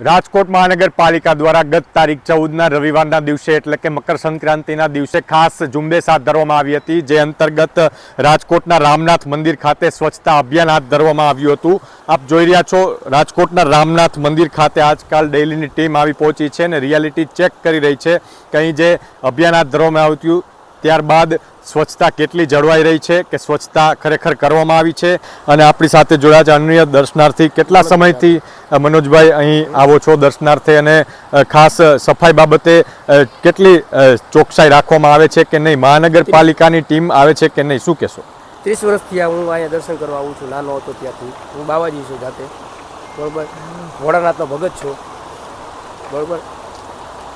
રાજકોટ મહાનગરપાલિકા દ્વારા ગત તારીખ ચૌદના રવિવારના દિવસે એટલે કે મકર સંક્રાંતિના દિવસે ખાસ ઝુંબેશ હાથ ધરવામાં આવી હતી, જે અંતર્ગત રાજકોટના રામનાથ મંદિર ખાતે સ્વચ્છતા અભિયાન હાથ ધરવામાં આવ્યું હતું. આપ જોઈ રહ્યા છો, રાજકોટના રામનાથ મંદિર ખાતે આજકાલ ડેઇલીની ટીમ આવી પહોંચી છે અને રિયાલિટી ચેક કરી રહી છે કંઈ જે અભિયાન હાથ ધરવામાં આવ્યું ત્યારબાદ સ્વચ્છતા કેટલી જળવાઈ રહી છે કે સ્વચ્છતા ખરેખર કરવામાં આવી છે? અને આપણી સાથે જોડાયા છે અન્ય દર્શનાર્થી. કેટલા સમયથી મનોજભાઈ અહીં આવો છો દર્શનાર્થે? અને ખાસ સફાઈ બાબતે કેટલી ચોકસાઈ રાખવામાં આવે છે કે નહીં? મહાનગરપાલિકાની ટીમ આવે છે કે નહીં? શું કહેશો? ત્રીસ વર્ષથી હું અહીંયા દર્શન કરવા આવું છું. નાનો હતો ત્યાંથી. હું બાવાજી છું જાતે. બરોબર? ભોળાનાથનો ભગત છું. બરોબર?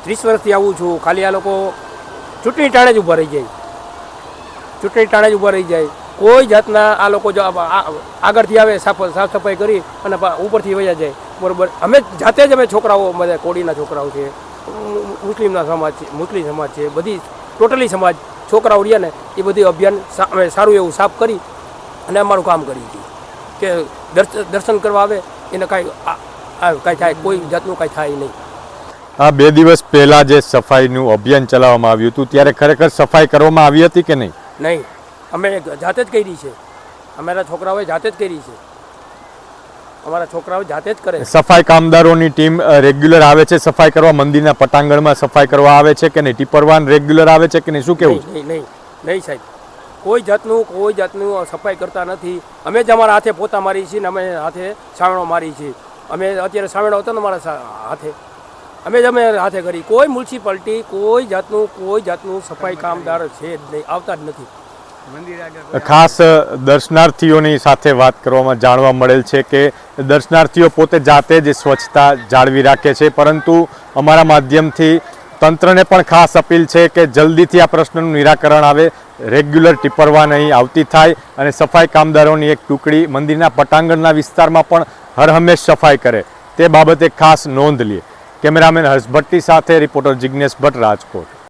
ત્રીસ વર્ષથી આવું છું. ખાલી આ લોકો ચૂંટણી ટાણે જ ઊભા રહી જાય. ચૂંટણી ટાણે જ ઊભા રહી જાય. કોઈ જાતના આ લોકો જો આગળથી આવે, સાફ સાફ સફાઈ કરી અને ઉપરથી વયા જાય. બરાબર. અમે જાતે જ અમે છોકરાઓ બધા કોડીના છોકરાઓ છે. મુસ્લિમના સમાજ છે, મુસ્લિમ સમાજ છે. બધી ટોટલી સમાજ છોકરાઓ રહ્યા ને એ બધી અભિયાન અમે સારું એવું સાફ કરી અને અમારું કામ કરી છીએ કે દર્શન કરવા આવે, એને કાંઈ કાંઈ થાય, કોઈ જાતનું કાંઈ થાય નહીં. આ બે દિવસ પહેલા જે સફાઈનું અભિયાન ચલાવવામાં આવ્યું હતું ત્યારે ખરેખર સફાઈ કરવામાં આવી હતી કે નહીં? નહીં. અમે જાતે જ કરી છે. અમારા છોકરાઓએ જાતે જ કરી છે. અમારા છોકરાઓ જાતે જ કરે સફાઈ કામદારોની ટીમ રેગ્યુલર આવે છે સફાઈ કરવા? મંદિરના પટાંગણમાં સફાઈ કરવા આવે છે કે નહીં? ટીપરવાન રેગ્યુલર આવે છે કે નહીં? શું કેવું? નહીં નહીં નહીં સાહેબ. કોઈ જાતનું કોઈ જાતનું સફાઈ કરતા નથી. અમે જ અમારા હાથે પોતા મારી છીએ ને અમે હાથે સાવણો મારી છીએ. અમે અત્યારે સાવણો હતો ને અમારા હાથે. અમે જ અમે હાથે કરી. કોઈ મ્યુનિસિપાલિટી કોઈ જાતનું કોઈ જાતનું સફાઈ કામદાર છે જ નહીં આવતા જ નથી. ખાસ દર્શનાર્થીઓની સાથે વાત કરવામાં જાણવા મળેલ છે કે દર્શનાર્થીઓ પોતે જાતે જ સ્વચ્છતા જાળવી રાખે છે પરંતુ અમારા માધ્યમથી તંત્રને પણ ખાસ અપીલ છે કે જલ્દીથી આ પ્રશ્નનું નિરાકરણ આવે. રેગ્યુલર ટીપરવા અહીં આવતી થાય અને સફાઈ કામદારોની એક ટુકડી મંદિરના પટાંગણના વિસ્તારમાં પણ હર હંમેશ સફાઈ કરે. તે બાબતે ખાસ નોંધ લે. કેમેરામેન હર્ષ ભટ્ટી સાથે રિપોર્ટર જિજ્ઞેશ ભટ્ટ રાજકોટ.